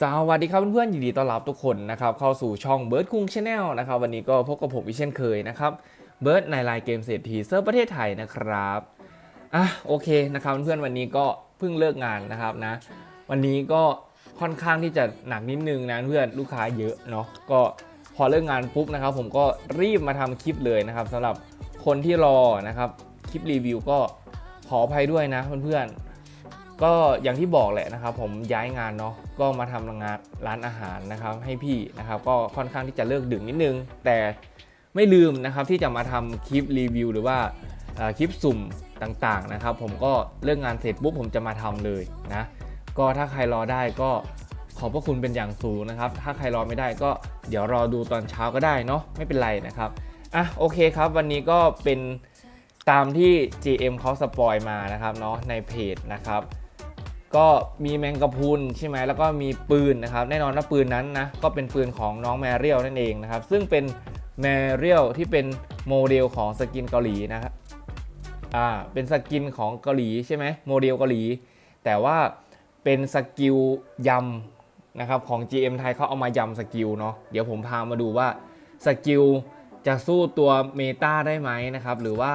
สวัสดีครับเพื่อนๆยินดีต้อนรับทุกคนนะครับเข้าสู่ช่องเบิร์ดคุงชาแนลนะครับวันนี้ก็พบกับผมอีกเช่นเคยนะครับเบิร์ดในไลน์เกมเศรษฐีเซิร์ฟประเทศไทยนะครับอะโอเคนะครับเพื่อนๆวันนี้ก็เพิ่งเลิกงานนะครับนะ วันนี้ก็ค่อนข้างที่จะหนักนิดนึงนะเพื่อนลูกค้าเยอะเนาะก็พอเลิกงานปุ๊บนะครับ ผมก็รีบมาทำคลิปเลยนะครับสำหรับคนที่รอนะครับคลิปรีวิวก็ขออภัยด้วยนะเพื่อนๆ ก็อย่างที่บอกแหละนะครับ ผมย้ายงานเนาะก็มาทำงานร้านอาหารนะครับ ให้พี่นะครับ ก็ค่อนข้างที่จะเลิกดึกนิดนึง แต่ไม่ลืมนะครับที่จะมาทำคลิปรีวิว หรือว่าคลิปสุ่มต่างๆนะครับ ผมก็เลิกงานเสร็จปุ๊บผมจะมาทำเลยนะก็ถ้าใครรอได้ก็ขอบพระคุณเป็นอย่างสูงนะครับ ถ้าใครรอไม่ได้ก็เดี๋ยวรอดูตอนเช้าก็ได้เนาะไม่เป็นไรนะครับอะโอเคครับ วันนี้ก็เป็นตามที่ GM เขาสปอยมานะครับเนาะในเพจนะครับ ก็มีแมงกะพรุนใช่ไหมแล้วก็มีปืนนะครับแน่นอนว่าปืนนั้นนะก็เป็นปืนของน้องแมรี่นั่นเองนะครับซึ่งเป็นแมรี่ที่เป็นโมเดลของสกินเกาหลีนะครับอ่าเป็นสกินของเกาหลีใช่ไหมโมเดลเกาหลี แต่ว่าเป็นสกิลยำนะครับของ GM ไทยเขาเอามายำสกิลเนาะเดี๋ยวผมพามาดูว่าสกิลจะสู้ตัวเมตาได้ไหมนะครับหรือว่า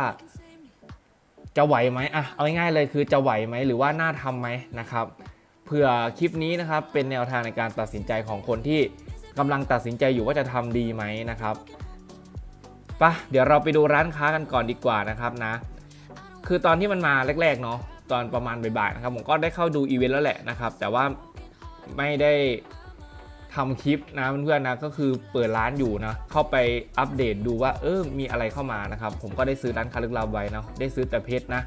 จะไหวไหมอะเอาง่ายๆเลยคือจะไหวไหมหรือว่าน่าทำไหมนะครับเผื่อคลิปนี้นะครับเป็นแนวทางในการตัดสินใจของคนที่กำลังตัดสินใจอยู่ว่าจะทำดีไหมนะครับปะเดี๋ยวเราไปดูร้านค้ากันก่อนดีกว่านะครับนะ คือตอนที่มันมาแรกๆเนาะตอนประมาณบ่ายๆนะครับผมก็ได้เข้าดูอีเวนต์แล้วแหละนะครับ แต่ว่าไม่ได้ ทำคลิปนะเพื่อนๆนะก็คือเปิดร้านอยู่นะเข้าไปอัปเดตดูว่าเออมีอะไรเข้ามานะครับ ผมก็ได้ซื้อร้านค้าลึกลับไว้นะได้ซื้อแต่เพชรนะ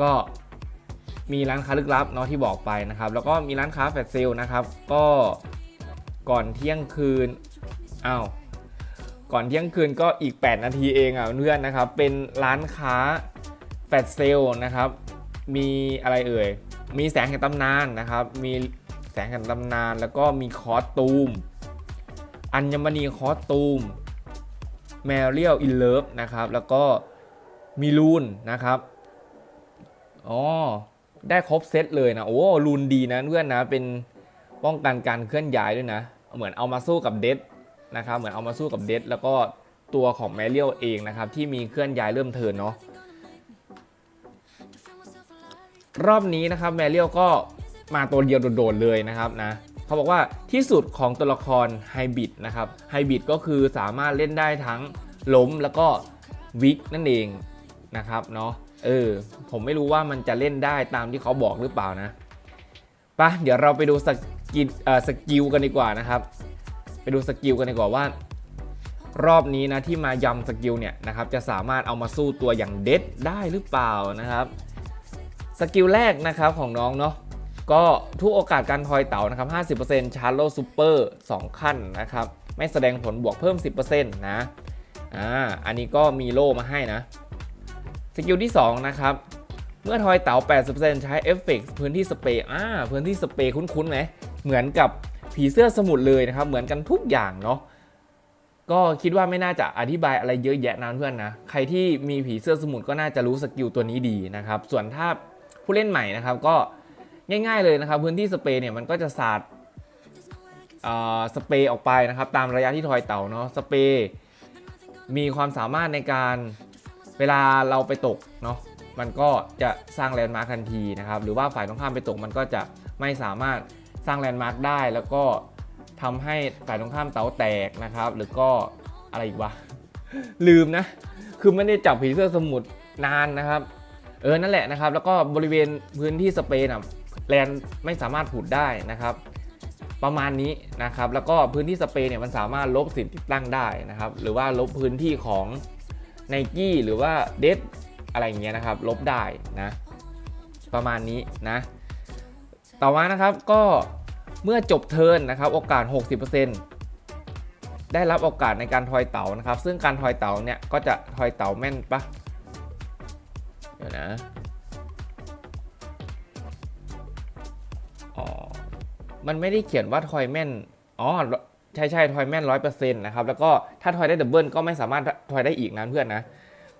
ก็มีร้านค้าลึกลับเนาะที่บอกไปนะครับ แล้วก็มีร้านค้าแฟลชเซลนะครับ ก็ก่อนเที่ยงคืนอ้าวก่อนเที่ยงคืนก็อีก 8 นาทีเองอะเพื่อนนะครับ เป็นร้านค้าแฟลชเซลนะครับ มีอะไรเอ่ย มีแสงแห่งตำนานนะครับ มี แสงแห่งตำนาน แล้วก็มีคอสตูม อัญมณีคอสตูม แมเรียลอินเลิฟนะครับ แล้วก็มีลูนนะครับ อ๋อ ได้ครบเซตเลยนะ โอ้ลูนดีนะเพื่อนนะ เป็นป้องกันการเคลื่อนย้ายด้วยนะ เหมือนเอามาสู้กับเดดนะครับ เหมือนเอามาสู้กับเดดแล้วก็ตัวของแมเรียลเองนะครับ ที่มีเคลื่อนย้ายเริ่มเทินเนาะรอบนี้นะครับแมเรียลก็ มาตัวเดียวโดดๆเลยนะครับนะเขาบอกว่าที่สุดของตัวละครไฮบิดนะครับไฮบิดก็คือสามารถเล่นได้ทั้งล้มแล้วก็วิกนั่นเองนะครับเนาะเออผมไม่รู้ว่ามันจะเล่นได้ตามที่เขาบอกหรือเปล่านะปะเดี๋ยวเราไปดูสกิลเอ่อสกิลกันดีกว่านะครับ ไปดูสกิลกันดีกว่าว่า รอบนี้นะที่มายำสกิลเนี่ยนะครับจะสามารถเอามาสู้ตัวอย่างเด็ดได้หรือเปล่านะครับสกิลแรกนะครับของน้องเนาะ ก็ทุกโอกาสการทอยเต่านะครับ 50%ชาร์โลซูเปอร์2ขั้นนะครับ ไม่แสดงผลบวกเพิ่ม 10%นะอ่าอันนี้ก็มีโล่มาให้นะสกิลที่ 2 นะครับ เมื่อทอยเต่า 80%ใช้เอฟเฟกต์พื้นที่สเปรย์อ่าพื้นที่สเปรย์คุ้นๆไหมเหมือนกับผีเสื้อสมุทรเลยนะครับ เหมือนกันทุกอย่างเนาะก็คิดว่าไม่น่าจะอธิบายอะไรเยอะแยะนะเพื่อนนะ ใครที่มีผีเสื้อสมุทรก็น่าจะรู้สกิลตัวนี้ดีนะครับ ส่วนถ้าผู้เล่นใหม่นะครับก็ ง่าย ๆเลยนะครับ พื้นที่สเปรย์เนี่ยมันก็จะสาดสเปรย์ออกไปนะครับ ตามระยะที่ทอยเต่าเนาะสเปรย์มีความสามารถในการเวลาเราไปตกเนาะมันก็จะสร้างแลนด์มาร์คทันทีนะครับ หรือว่าฝ่ายตรงข้ามไปตกมันก็จะไม่สามารถสร้างแลนด์มาร์คได้ แล้วก็ทำให้ฝ่ายตรงข้ามเตาแตกนะครับ หรือก็อะไรอีกวะลืมนะ คือไม่ได้จับผีเสื้อสมุทรนานนะครับ เออนั่นแหละนะครับ แล้วก็บริเวณพื้นที่สเปนอะ แลนไม่สามารถผุดได้นะครับ ประมาณนี้นะครับ แล้วก็พื้นที่สเปนเนี่ยมันสามารถลบสิทธิ์ติดตั้งได้นะครับ หรือว่าลบพื้นที่ของไนกี้หรือว่าเดฟอะไรเงี้ยนะครับ ลบได้นะ ประมาณนี้นะ ต่อมานะครับก็เมื่อจบเทิร์นนะครับ โอกาส 60%ได้รับโอกาสในการทอยเต๋านะครับ ซึ่งการทอยเต๋าเนี่ยก็จะทอยเต๋าแม่นปะเดี๋ยวนะ อ๋อ มันไม่ได้เขียนว่าทอยแม่นอ๋อ ใช่ใช่ทอยแม่นร้อยเปอร์เซ็นต์นะครับ แล้วก็ถ้าทอยได้ดับเบิลก็ไม่สามารถทอยได้อีกนะเพื่อนนะ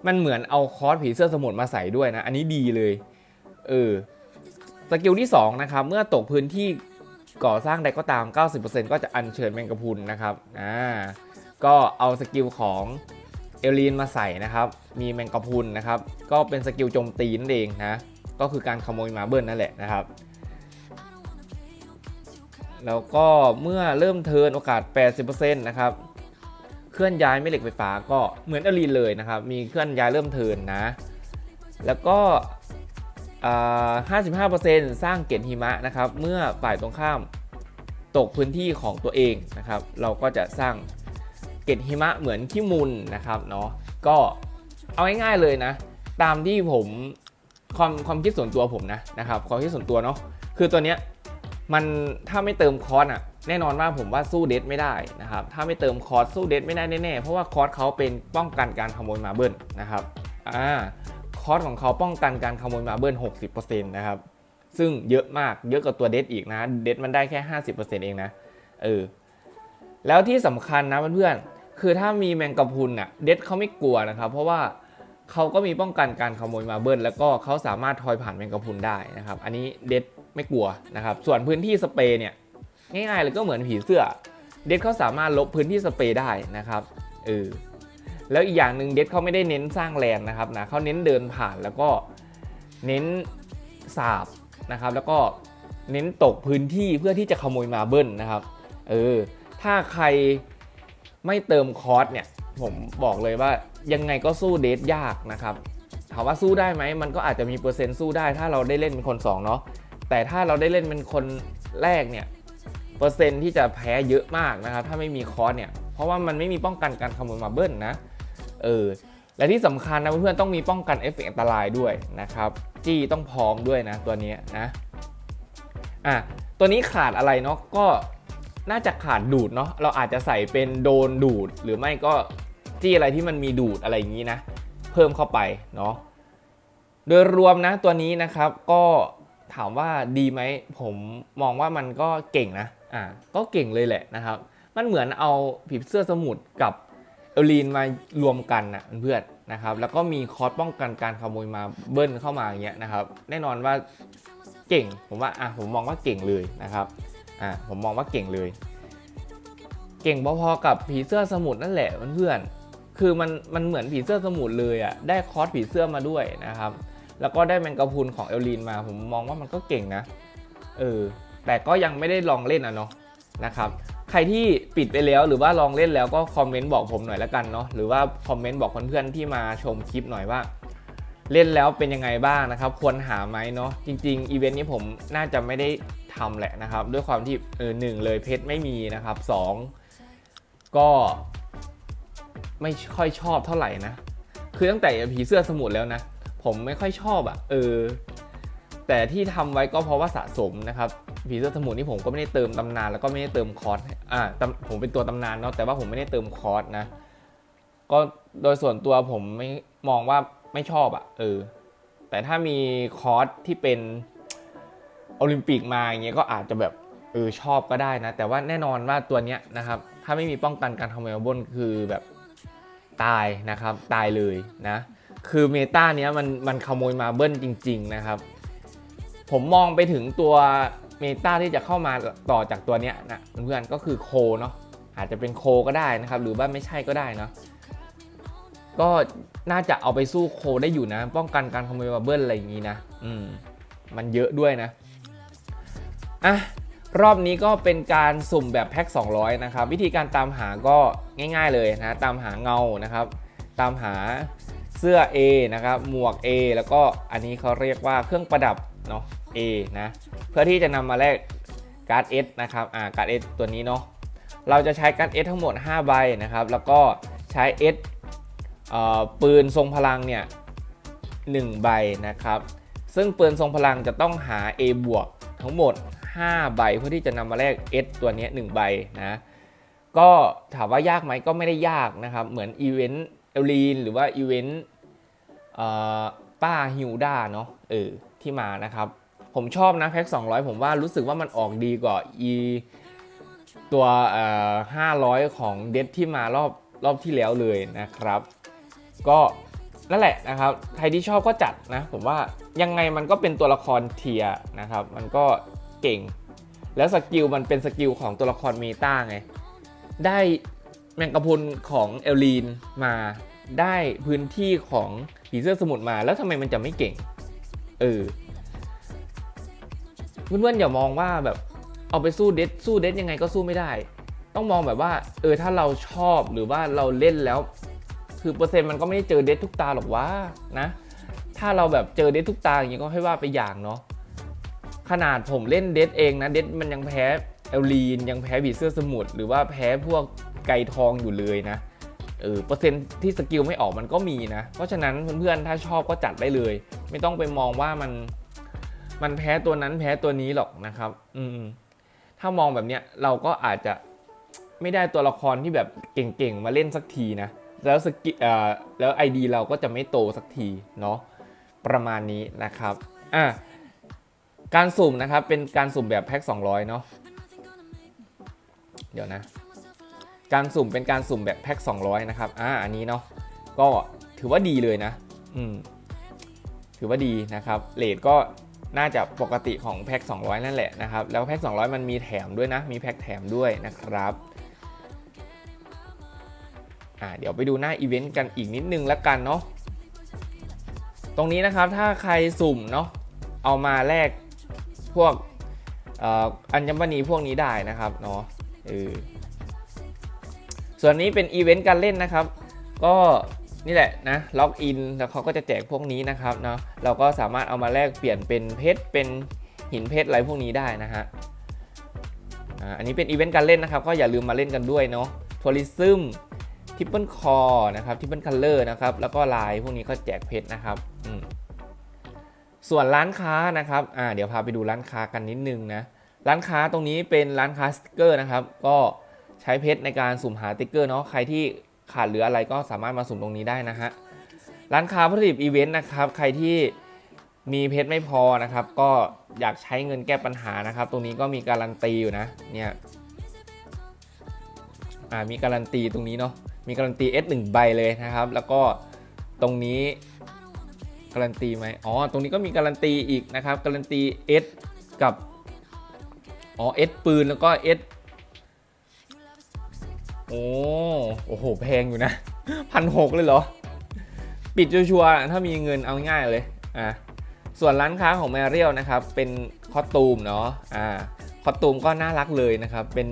มันเหมือนเอาคอสผีเสื้อสมุทรมาใส่ด้วยนะ อันนี้ดีเลย เออ สกิลที่ 2 นะครับ เมื่อตกพื้นที่ก่อสร้างใดก็ตาม 90%ก็จะอัญเชิญแมงกะพุนนะครับ อ่า ก็เอาสกิลของเอลีนมาใส่นะครับ มีแมงกะพุนนะครับ ก็เป็นสกิลโจมตีนั่นเองนะ ก็คือการขโมยมาเบิลนั่นแหละนะครับ แล้วก็เมื่อเริ่มเทินโอกาส 80%นะครับเคลื่อนย้ายแม่เหล็กไฟฟ้าก็เหมือนอลีนเลยนะครับ มีเคลื่อนย้ายเริ่มเทินนะ แล้วก็55%สร้างเกล็ดหิมะนะครับ เมื่อฝ่ายตรงข้ามตกพื้นที่ของตัวเองนะครับ เราก็จะสร้างเกล็ดหิมะเหมือนขี้มุนนะครับเนาะก็เอาง่ายๆเลยนะ ตามที่ผมความความคิดส่วนตัวผมนะนะครับความคิดส่วนตัวเนาะคือตัวเนี้ย มันถ้าไม่เติมคอร์สอะแน่นอนว่าผมว่าสู้เดดไม่ได้นะครับถ้าไม่เติมคอร์สสู้เดดไม่ได้แน่ๆเพราะว่าคอร์สเขาเป็นป้องกันการขโมยมาเบิลนะครับอ่าคอร์สของเขาป้องกันการขโมยมาเบิล60%นะครับซึ่งเยอะมากเยอะกว่าตัวเดดอีกนะเดดมันได้แค่ 50%เองนะเออแล้วที่สำคัญนะเพื่อนๆคือถ้ามีแมงกะพรุนอะเดดเขาไม่กลัวนะครับเพราะว่า เขาก็มีป้องกันการขโมยมาเบิลแล้วก็เขาสามารถทอยผ่านแมงกะพุนได้นะครับ อันนี้เด็ดไม่กลัวนะครับ ส่วนพื้นที่สเปรย์เนี่ยง่ายๆเลยก็เหมือนผีเสื้อ เด็ดเขาสามารถลบพื้นที่สเปรย์ได้นะครับเออแล้วอีกอย่างหนึ่งเด็ดเขาไม่ได้เน้นสร้างแลนนะครับนะเขาเน้นเดินผ่านแล้วก็เน้นสาบนะครับ แล้วก็เน้นตกพื้นที่เพื่อที่จะขโมยมาเบิลนะครับเออถ้าใครไม่เติมคอร์สเนี่ยผมบอกเลยว่า ยังไงก็สู้เดทยากนะครับ ถามว่าสู้ได้ไหมมันก็อาจจะมีเปอร์เซ็นต์สู้ได้ ถ้าเราได้เล่นเป็นคนสองเนาะแต่ถ้าเราได้เล่นเป็นคนแรกเนี่ยเปอร์เซ็นต์ที่จะแพ้เยอะมากนะครับ ถ้าไม่มีคอร์สเนี่ยเพราะว่ามันไม่มีป้องกันการขโมยมาเบิลนะเออและที่สำคัญนะเพื่อนๆต้องมีป้องกันเอฟเฟกต์อันตรายด้วยนะครับจี้ต้องพร้อมด้วยนะตัวนี้นะอะตัวนี้ขาดอะไรเนาะก็น่าจะขาดดูดเนาะเราอาจจะใส่เป็นโดนดูดหรือไม่ก็ จี้อะไรที่มันมีดูดอะไรอย่างนี้นะ เพิ่มเข้าไปเนาะโดยรวมนะตัวนี้นะครับก็ถามว่าดีไหมผมมองว่ามันก็เก่งนะอ่าก็เก่งเลยแหละนะครับ มันเหมือนเอาผีเสื้อสมุทรกับเอลีนมารวมกันนะเพื่อนนะครับ แล้วก็มีคอร์สป้องกันการขโมยมาเบิ้ลเข้ามาอย่างเงี้ยนะครับ แน่นอนว่าเก่งผมว่าอะผมมองว่าเก่งเลยนะครับอะผมมองว่าเก่งเลย เก่งพอๆกับผีเสื้อสมุทรนั่นแหละเพื่อนๆ คือมันมันเหมือนผีเสื้อสมุทรเลยอะได้คอร์สผีเสื้อมาด้วยนะครับ แล้วก็ได้แมงกะพรุนของเอลลีนมาผมมองว่ามันก็เก่งนะเออแต่ก็ยังไม่ได้ลองเล่นอะเนาะนะครับใครที่ปิดไปแล้วหรือว่าลองเล่นแล้วก็คอมเมนต์บอกผมหน่อยละกันเนาะหรือว่าคอมเมนต์บอกเพื่อนๆที่มาชมคลิปหน่อยว่า เล่นแล้วเป็นยังไงบ้างนะครับ ควรหาไหมเนาะจริงๆอีเวนต์นี้ผมน่าจะไม่ได้ทำแหละนะครับ ด้วยความที่เออหนึ่งเลยเพชรไม่มีนะครับสองก็ ไม่ค่อยชอบเท่าไหร่นะ คือตั้งแต่ผีเสื้อสมุทรแล้วนะ ผมไม่ค่อยชอบอะ่ะเออ แต่ที่ทำไว้ก็เพราะว่าสะสมนะครับ ผีเสื้อสมุทรนี่ผมก็ไม่ได้เติมตำนานแล้วก็ไม่ได้เติมคอร์สอ่าตำผมเป็นตัวตำนานเนาะแต่ว่าผมไม่ได้เติมคอร์สนะ ก็โดยส่วนตัวผมไม่มองว่าไม่ชอบอะ่ะเออ แต่ถ้ามีคอร์สที่เป็นโอลิมปิกมาอย่างเงี้ยก็อาจจะแบบเออชอบก็ได้นะ แต่ว่าแน่นอนว่าตัวเนี้ยนะครับ ถ้าไม่มีป้องกันการขโมยมาบนคือแบบ ตายนะครับ ตายเลยนะ คือเมตาเนี้ยมันมันขโมยมาเบิ้ลจริง ๆ นะครับ ผมมองไปถึงตัวเมตาที่จะเข้ามาต่อจากตัวเนี้ยนะเพื่อนๆก็คือโคเนาะอาจจะเป็นโคก็ได้นะครับ หรือว่าไม่ใช่ก็ได้เนาะก็น่าจะเอาไปสู้โคได้อยู่นะ ป้องกันการขโมยมาเบิ้ลอะไรอย่างนี้นะ อืม มันเยอะด้วยนะอะรอบนี้ก็เป็นการสุ่มแบบแพ็ค 200 นะครับ วิธีการตามหาก็ ง่าย ๆเลยนะตามหาเงานะครับ ตามหาเสื้อ A นะครับหมวก A แล้วก็อันนี้เขาเรียกว่าเครื่องประดับเนาะ A นะเพื่อที่จะนำมาแลกการ์ด S นะครับอ่าการ์ด S ตัวนี้เนาะเราจะใช้การ์ด S ทั้งหมด 5 ใบนะครับ แล้วก็ใช้ S เอ่อปืนทรงพลังเนี่ย1ใบนะครับ ซึ่งปืนทรงพลังจะต้องหา A บวกทั้งหมด 5 ใบเพื่อที่จะนำมาแลก S ตัวนี้1ใบนะ ก็ถามว่ายากไหมก็ไม่ได้ยากนะครับ เหมือนอีเวนต์เอลีนหรือว่าอีเวนต์ป้าฮิวด้าเนาะเออที่มานะครับ ผมชอบนะแพ็ค200 ผมว่ารู้สึกว่ามันออกดีกว่าอีตัวเอ่อ500ของเดดที่มารอบรอบที่แล้วเลยนะครับ ก็นั่นแหละนะครับ ใครที่ชอบก็จัดนะ ผมว่ายังไงมันก็เป็นตัวละครเทียนะครับ มันก็เก่ง แล้วสกิลมันเป็นสกิลของตัวละครเมตาไง ได้แมงกะพรุนของเอลลีนมาได้พื้นที่ของผีเสื้อสมุทรมาแล้วทำไมมันจะไม่เก่ง เออเพื่อนๆอย่ามองว่าแบบเอาไปสู้เดดสู้เดดยังไงก็สู้ไม่ได้ ต้องมองแบบว่าเออถ้าเราชอบหรือว่าเราเล่นแล้ว คือเปอร์เซ็นต์มันก็ไม่ได้เจอเดดทุกตาหรอกว่านะ ถ้าเราแบบเจอเดดทุกตาอย่างนี้ก็ให้ว่าไปอย่างเนาะขนาดผมเล่นเดดเองนะเดดมันยังแพ้ เอลลีนยังแพ้ผีเสื้อสมุทรหรือว่าแพ้พวกไก่ทองอยู่เลยนะเออเปอร์เซ็นต์ที่สกิลไม่ออกมันก็มีนะ เพราะฉะนั้นเพื่อนๆถ้าชอบก็จัดได้เลย ไม่ต้องไปมองว่ามันมันแพ้ตัวนั้นแพ้ตัวนี้หรอกนะครับ อืมถ้ามองแบบเนี้ยเราก็อาจจะไม่ได้ตัวละครที่แบบเก่งๆมาเล่นสักทีนะ แล้วสกิเอ่อแล้วไอดีเราก็จะไม่โตสักทีเนาะประมาณนี้นะครับอะการสุ่มนะครับเป็นการสุ่มแบบแพ็ค200 เนาะ เดี๋ยวนะ การสุ่มเป็นการสุ่มแบบแพ็ค200 นะครับ อ่า อันนี้เนาะ ก็ถือว่าดีเลยนะ อืม ถือว่าดีนะครับ เลทก็น่าจะปกติของแพ็ค200 นั่นแหละนะครับ แล้วแพ็ค200 มันมีแถมด้วยนะ มีแพ็คแถมด้วยนะครับอ่าเดี๋ยวไปดูหน้าอีเวนต์กันอีกนิดนึงแล้วกันเนาะ ตรงนี้นะครับถ้าใครสุ่มเนาะเอามาแลกพวกอัญมณีพวกนี้ได้นะครับเนาะ เออส่วนนี้เป็นอีเวนต์การเล่นนะครับ ก็นี่แหละนะล็อกอินแล้วเขาก็จะแจกพวกนี้นะครับเนาะเราก็สามารถเอามาแลกเปลี่ยนเป็นเพชรเป็นหินเพชรอะไรพวกนี้ได้นะฮะอันนี้เป็นอีเวนต์การเล่นนะครับ ก็อย่าลืมมาเล่นกันด้วยเนาะทัวริซึมทิปเปิลคอนะครับทิปเปิลคัลเลอร์นะครับ แล้วก็ลายพวกนี้ก็แจกเพชรนะครับส่วนร้านค้านะครับอ่าเดี๋ยวพาไปดูร้านค้ากันนิดนึงนะ ร้านค้าตรงนี้เป็นร้านค้าสติกเกอร์นะครับ ก็ใช้เพชรในการสุ่มหาสติกเกอร์เนาะใครที่ขาดเหลืออะไรก็สามารถมาสุ่มตรงนี้ได้นะฮะร้านค้าผลิตอีเวนต์นะครับ ใครที่มีเพชรไม่พอนะครับ ก็อยากใช้เงินแก้ปัญหานะครับ ตรงนี้ก็มีการันตีอยู่นะเนี่ยอ่ามีการันตีตรงนี้เนาะมีการันตี S 1ใบเลยนะครับ แล้วก็ตรงนี้การันตีไหมอ๋อตรงนี้ก็มีการันตีอีกนะครับการันตี S กับ อ๋อ S ปืนแล้วก็ S โอ้โอ้โห แพงอยู่นะพันหกเลยเหรอ ปิดชัวร์ๆถ้ามีเงินเอาง่ายเลยอะส่วนร้านค้าของแมเรียลนะครับ เป็นคอตูมเนาะอ่าคอตูมก็น่ารักเลยนะครับ เป็น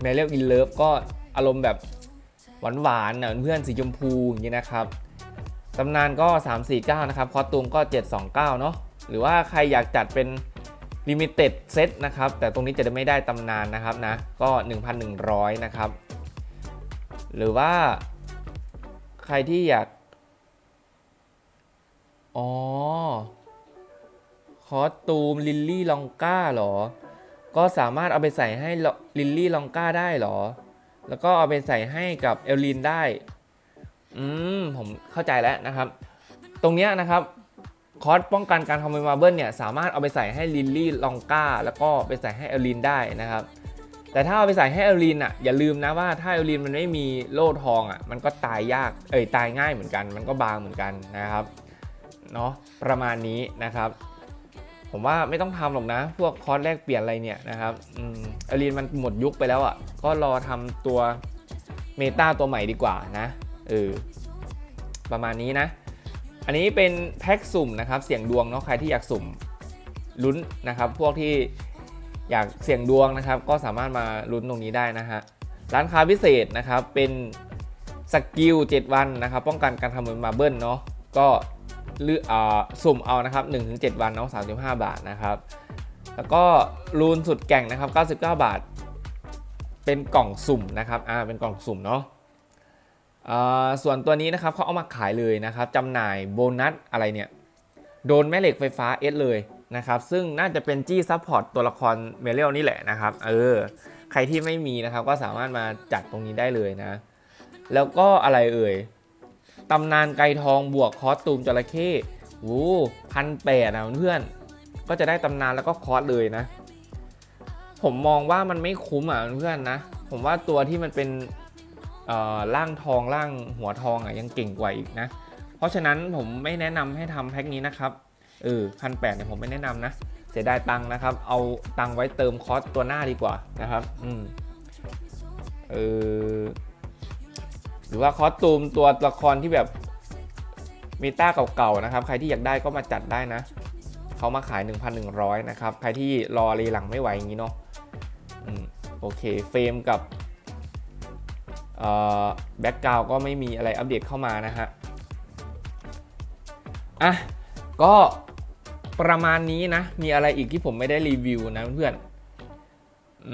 แมเรียลอินเลิฟก็อารมณ์แบบหวานๆนะเพื่อนสีชมพูอย่างนี้นะครับตำนานก็ 349 นะครับ คอตูมก็ 729 เนาะหรือว่าใครอยากจัดเป็น ลิมิเต็ดเซตนะครับ แต่ตรงนี้จะไม่ได้ตำนานนะครับนะ ก็ 1,100 นะครับ หรือว่าใครที่อยาก อ๋อ คอสตูม ลิลลี่ลองก้าหรอ ก็สามารถเอาไปใส่ให้ลิลลี่ลองก้าได้หรอ แล้วก็เอาไปใส่ให้กับเอลลินได้ อืม ผมเข้าใจแล้วนะครับ ตรงเนี้ยนะครับ คอร์สป้องกันการทำเป็นมาร์เบิลเนี่ยสามารถเอาไปใส่ให้ลิลลี่ลองก้า แล้วก็ไปใส่ให้เอลินได้นะครับ แต่ถ้าเอาไปใส่ให้เอลินอะอย่าลืมนะว่าถ้าเอลินมันไม่มีโล่ทองอะมันก็ตายยากเอ้ยตายง่ายเหมือนกัน มันก็บางเหมือนกันนะครับเนาะประมาณนี้นะครับผมว่าไม่ต้องทำหรอกนะ พวกคอร์สแลกเปลี่ยนอะไรเนี่ยนะครับอเอลลินมันหมดยุคไปแล้วอะ ก็รอทำตัวเมตาตัวใหม่ดีกว่านะ เออ ประมาณนี้นะ อันนี้เป็นแพ็กสุ่มนะครับ เสี่ยงดวงเนาะใครที่อยากสุ่มลุ้นนะครับ พวกที่อยากเสี่ยงดวงนะครับ ก็สามารถมาลุ้นตรงนี้ได้นะฮะร้านค้าพิเศษนะครับเป็นสกิล 7 วันนะครับ ป้องกันการทำเหมือนมาเบิลเนาะก็เลือกอ่าสุ่มเอานะครับ1-7 วันเนาะ35 บาทนะครับ แล้วก็รูนสุดแก่งนะครับ 99 บาท เป็นกล่องสุ่มนะครับอ่าเป็นกล่องสุ่มเนาะ ส่วนตัวนี้นะครับเขาเอามาขายเลยนะครับจำหน่ายโบนัสอะไรเนี่ยโดนแม่เหล็กไฟฟ้าเอสเลยนะครับซึ่งน่าจะเป็นจี้ซัพพอร์ตตัวละครเมเรียลนี่แหละนะครับเออใครที่ไม่มีนะครับก็สามารถมาจัดตรงนี้ได้เลยนะ แล้วก็อะไรเอ่ยตำนานไกรทองบวกคอสตูมจระเข้โอ้พันแปดนะเพื่อนก็จะได้ตำนานแล้วก็คอสเลยนะ ผมมองว่ามันไม่คุ้มอะเพื่อนนะ ผมว่าตัวที่มันเป็น ร่างทองร่างหัวทองอะยังเก่งกว่าอีกนะ เพราะฉะนั้นผมไม่แนะนำให้ทำแพ็คนี้นะครับเออพันแปดเนี่ยผมไม่แนะนำนะ เสียดายตังค์นะครับ เอาตังค์ไว้เติมคอสตัวหน้าดีกว่านะครับอืมเออหรือว่าคอสตูมตัวละครที่แบบมีต้าเก่าๆนะครับ ใครที่อยากได้ก็มาจัดได้นะเขามาขาย 1,100 นะครับ ใครที่รอรีหลังไม่ไหวอย่างนี้เนาะอืมโอเค เฟรมกับ แบ็กกราวก็ไม่มีอะไรอัปเดตเข้ามานะฮะอะก็ประมาณนี้นะ มีอะไรอีกที่ผมไม่ได้รีวิวนะเพื่อนอ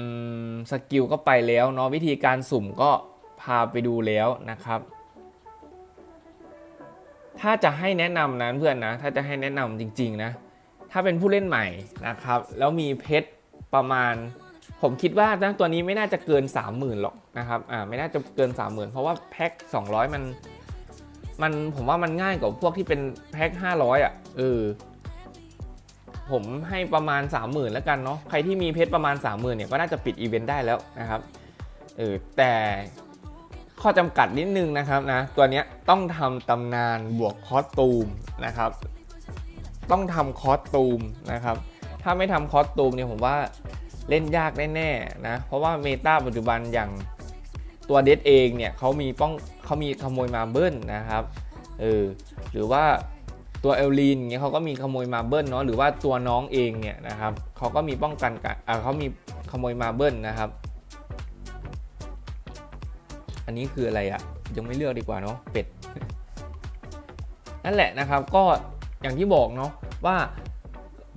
สกิลก็ไปแล้วเนาะวิธีการสุ่มก็พาไปดูแล้วนะครับ ถ้าจะให้แนะนำนะเพื่อนนะ ถ้าจะให้แนะนำจริง ๆ นะ ถ้าเป็นผู้เล่นใหม่นะครับ แล้วมีเพชรประมาณ ผมคิดว่านะตัวนี้ไม่น่าจะเกิน 30,000หรอกนะครับอ่าไม่น่าจะเกิน 30,000 เพราะว่าแพ็ค200 มัน มันผมว่ามันง่ายกว่าพวกที่เป็นแพ็ค500 อะเออผมให้ประมาณ 30,000แล้วกันเนาะใครที่มีเพชรประมาณ 30,000เนี่ยก็น่าจะปิดอีเวนต์ได้แล้วนะครับเออแต่ข้อจำกัดนิดนึงนะครับนะตัวนี้ต้องทำตำนานบวกคอสตูมนะครับ ต้องทำคอสตูมนะครับ ถ้าไม่ทำคอสตูมเนี่ยผมว่า เล่นยากแน่ๆนะ เพราะว่าเมตาปัจจุบันอย่างตัวเดดเองเนี่ยเขามีป้องเขามีขโมยมาเบิลนะครับเออหรือว่าตัวเอลลีนเนี่ยเขาก็มีขโมยมาเบิลเนาะหรือว่าตัวน้องเองเนี่ยนะครับเขาก็มีป้องกันกันอ่าเขามีขโมยมาเบิลนะครับ อันนี้คืออะไรอะ่ะยังไม่เลือกดีกว่าเนาะเป็ดนั่นแหละนะครับก็อย่างที่บอกเนาะว่า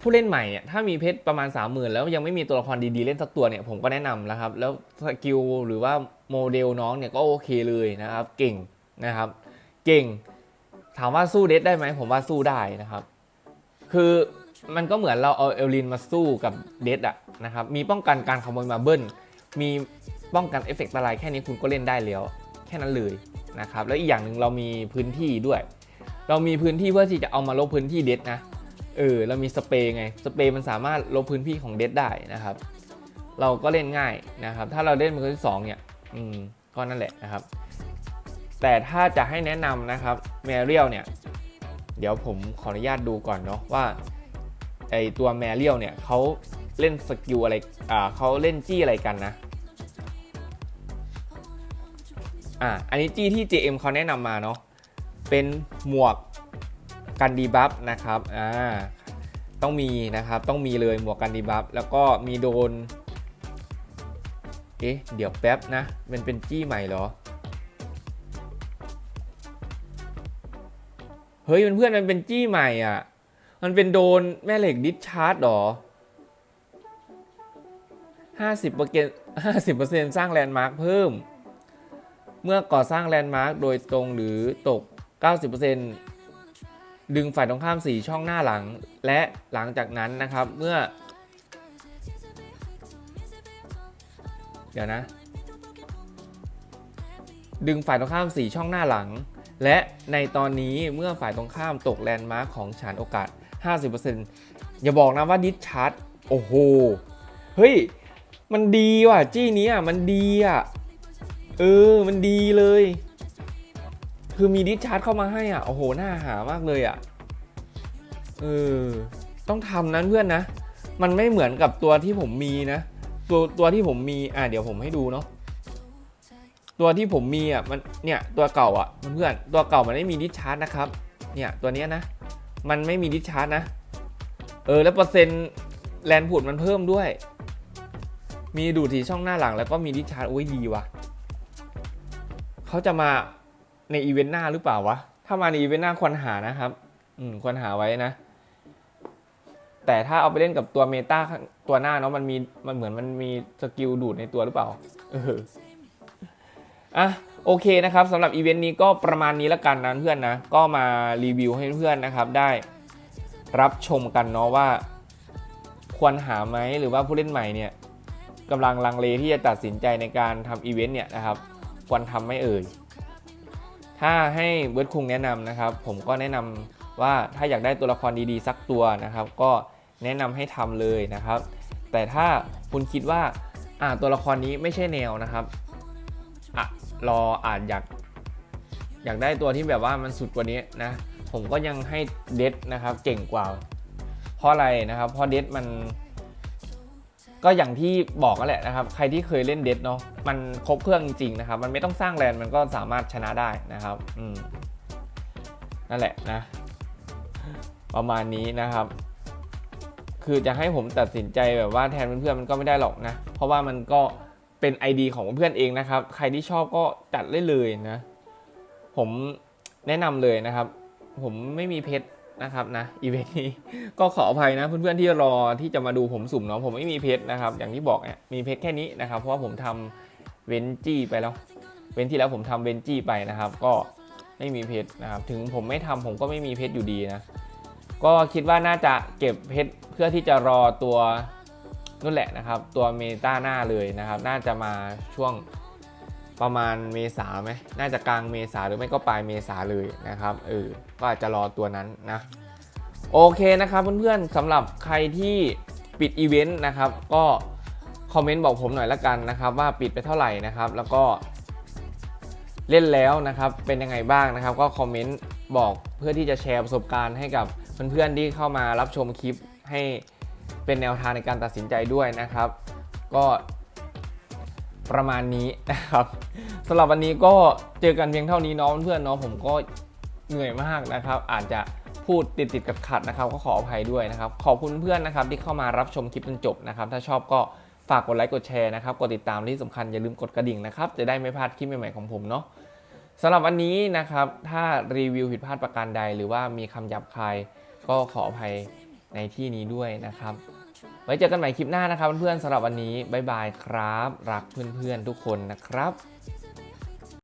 ผู้เล่นใหม่เนี่ยถ้ามีเพชรประมาณ 30,000 แล้วยังไม่มีตัวละครดีๆ เล่นสักตัวเนี่ยผมก็แนะนำแล้วครับ แล้วสกิลหรือว่าโมเดลน้องเนี่ยก็โอเคเลยนะครับ เก่งนะครับ เก่ง ถามว่าสู้เดดได้ไหมผมว่าสู้ได้นะครับ คือมันก็เหมือนเราเอาเอลลินมาสู้กับเดดอะนะครับ มีป้องกันการขโมยมาเบิ้ล มีป้องกันเอฟเฟกต์อะไรแค่นี้คุณก็เล่นได้แล้ว แค่นั้นเลยนะครับ แล้วอีกอย่างหนึ่งเรามีพื้นที่ด้วย เรามีพื้นที่เพื่อที่จะเอามาลบพื้นที่เดดนะ เออเรามีสเปรย์ไง สเปรย์มันสามารถลบพื้นที่ของเดดได้นะครับ เราก็เล่นง่ายนะครับ ถ้าเราเล่นมือที่สองเนี่ย อืม ก็นั่นแหละนะครับ แต่ถ้าจะให้แนะนำนะครับแมเรียลเนี่ย เดี๋ยวผมขออนุญาตดูก่อนเนาะว่าไอตัวแมเรียลเนี่ยเขาเล่นสกิลอะไร อ่าเขาเล่นจี้อะไรกันนะ อ่า อันนี้จี้ที่ JM เขาแนะนำมาเนาะ เป็นหมวก กันดีบัฟนะครับอ่าต้องมีนะครับต้องมีเลยหมวกกันดีบัฟแล้วก็มีโดนเอ๊ะเดี๋ยวแป๊บนะ มันเป็นจี้ใหม่เหรอ เฮ้ยเพื่อนๆมันเป็นจี้ใหม่อะ มันเป็นโดนแม่เหล็กดิสชาร์จหรอ50เปอร์เซ็นต์50เปอร์เซ็นต์สร้างแลนด์มาร์คเพิ่ม เมื่อก่อสร้างแลนด์มาร์คโดยตรงหรือตก90% ดึงฝ่ายตรงข้าม 4 ช่องหน้าหลัง และหลังจากนั้นนะครับเมื่อ เดี๋ยวนะ ดึงฝ่ายตรงข้าม 4 ช่องหน้าหลัง และในตอนนี้เมื่อฝ่ายตรงข้ามตกแลนด์มาร์คของฉันโอกาส 50%อย่าบอกนะว่าดิสชาร์จโอ้โห เฮ้ย มันดีว่ะ จี้นี้อะ มันดีอะ เออ มันดีเลย คือมีดิชาร์จเข้ามาให้อะ โอ้โห น่าหามากเลยอะ เออ ต้องทำนั้นเพื่อนนะ มันไม่เหมือนกับตัวที่ผมมีนะ ตัวตัวที่ผมมี อะ เดี๋ยวผมให้ดูเนาะ ตัวที่ผมมีอะ มัน เนี่ย ตัวเก่าอะเพื่อน ตัวเก่ามันไม่มีดิชาร์จนะครับ เนี่ย ตัวเนี้ยนะ มันไม่มีดิชาร์จนะ เออ แล้วเปอร์เซ็นต์แลนผุดมันเพิ่มด้วย มีดูดที่ช่องหน้าหลัง แล้วก็มีดิชาร์จโอ้ยดีว่ะเขาจะมา ในอีเวนต์หน้าหรือเปล่าวะ ถ้ามาในอีเวนต์หน้าควรหานะครับ อืมควรหาไว้นะ แต่ถ้าเอาไปเล่นกับตัวเมตาตัวหน้าเนาะมันมีมันเหมือนมันมีสกิลดูดในตัวหรือเปล่าเอออะโอเคนะครับสำหรับอีเวนต์นี้ก็ประมาณนี้ล้วกันนะเพื่อนนะ ก็มารีวิวให้เพื่อนนะครับ ได้รับชมกันเนาะว่า ควรหาไหมหรือว่าผู้เล่นใหม่เนี่ยกำลังลังเลที่จะตัดสินใจในการทำอีเวนต์เนี่ยนะครับ ควรทำไหม่เอ่ย ถ้าให้เบิร์ดคุงแนะนำนะครับ ผมก็แนะนำว่าถ้าอยากได้ตัวละครดีๆ สักตัวนะครับ ก็แนะนำให้ทำเลยนะครับ แต่ถ้าคุณคิดว่าอ่าตัวละครนี้ไม่ใช่แนวนะครับอะรออาจอยากอยากได้ตัวที่แบบว่ามันสุดกว่านี้นะ ผมก็ยังให้เดดนะครับเก่งกว่า เพราะอะไรนะครับ เพราะเดดมัน ก็อย่างที่บอกกันแหละนะครับ ใครที่เคยเล่นเดดเนาะมันครบเครื่องจริงๆนะครับ มันไม่ต้องสร้างแลนมันก็สามารถชนะได้นะครับอืมนั่นแหละนะ ประมาณนี้นะครับ คือจะให้ผมตัดสินใจแบบว่าแทนเพื่อนๆมันก็ไม่ได้หรอกนะ เพราะว่ามันก็เป็น ID ของเพื่อนเองนะครับ ใครที่ชอบก็จัดได้เลยนะ ผมแนะนำเลยนะครับ ผมไม่มีเพชร นะครับนะอีเวนต์นี้ก็ขออภัยนะเพื่อนๆที่รอที่จะมาดูผมสุ่มเนาะผมไม่มีเพชรนะครับ อย่างที่บอกเนี่ยมีเพชรแค่นี้นะครับ เพราะว่าผมทำเวนจี้ไปแล้ว เว้นที่แล้วผมทำเวนจี้ไปนะครับ ก็ไม่มีเพชรนะครับ ถึงผมไม่ทำผมก็ไม่มีเพชรอยู่ดีนะ ก็คิดว่าน่าจะเก็บเพชรเพื่อที่จะรอตัวนู่นแหละนะครับ ตัวเมตาหน้าเลยนะครับ น่าจะมาช่วง ประมาณเมษาไหมน่าจะกลางเมษาหรือไม่ก็ปลายเมษาเลยนะครับเออก็อาจจะรอตัวนั้นนะโอเคนะครับเพื่อนๆสำหรับใครที่ปิดอีเวนต์นะครับก็คอมเมนต์บอกผมหน่อยละกันนะครับ ว่าปิดไปเท่าไหร่นะครับ แล้วก็เล่นแล้วนะครับเป็นยังไงบ้างนะครับ ก็คอมเมนต์บอกเพื่อที่จะแชร์ประสบการณ์ให้กับเพื่อนๆที่เข้ามารับชมคลิปให้เป็นแนวทางในการตัดสินใจด้วยนะครับ ก็ ประมาณนี้นะครับสำหรับวันนี้ก็เจอกันเพียงเท่านี้เนาะเพื่อนเนาะผมก็เหนื่อยมากนะครับ อาจจะพูดติดติดๆขัดนะครับ ก็ขออภัยด้วยนะครับ ขอบคุณเพื่อนนะครับที่เข้ามารับชมคลิปจนจบนะครับ ถ้าชอบก็ฝากกดไลค์กดแชร์นะครับกดติดตามที่สำคัญอย่าลืมกดกระดิ่งนะครับ จะได้ไม่พลาดคลิปใหม่ๆของผมเนาะสำหรับวันนี้นะครับ ถ้ารีวิวผิดพลาดประการใด หรือว่ามีคำหยาบคายก็ขออภัยในที่นี้ด้วยนะครับ ไว้เจอกันใหม่คลิปหน้านะครับเพื่อนๆสำหรับวันนี้บ๊ายบายครับ รักเพื่อนๆทุกคนนะครับ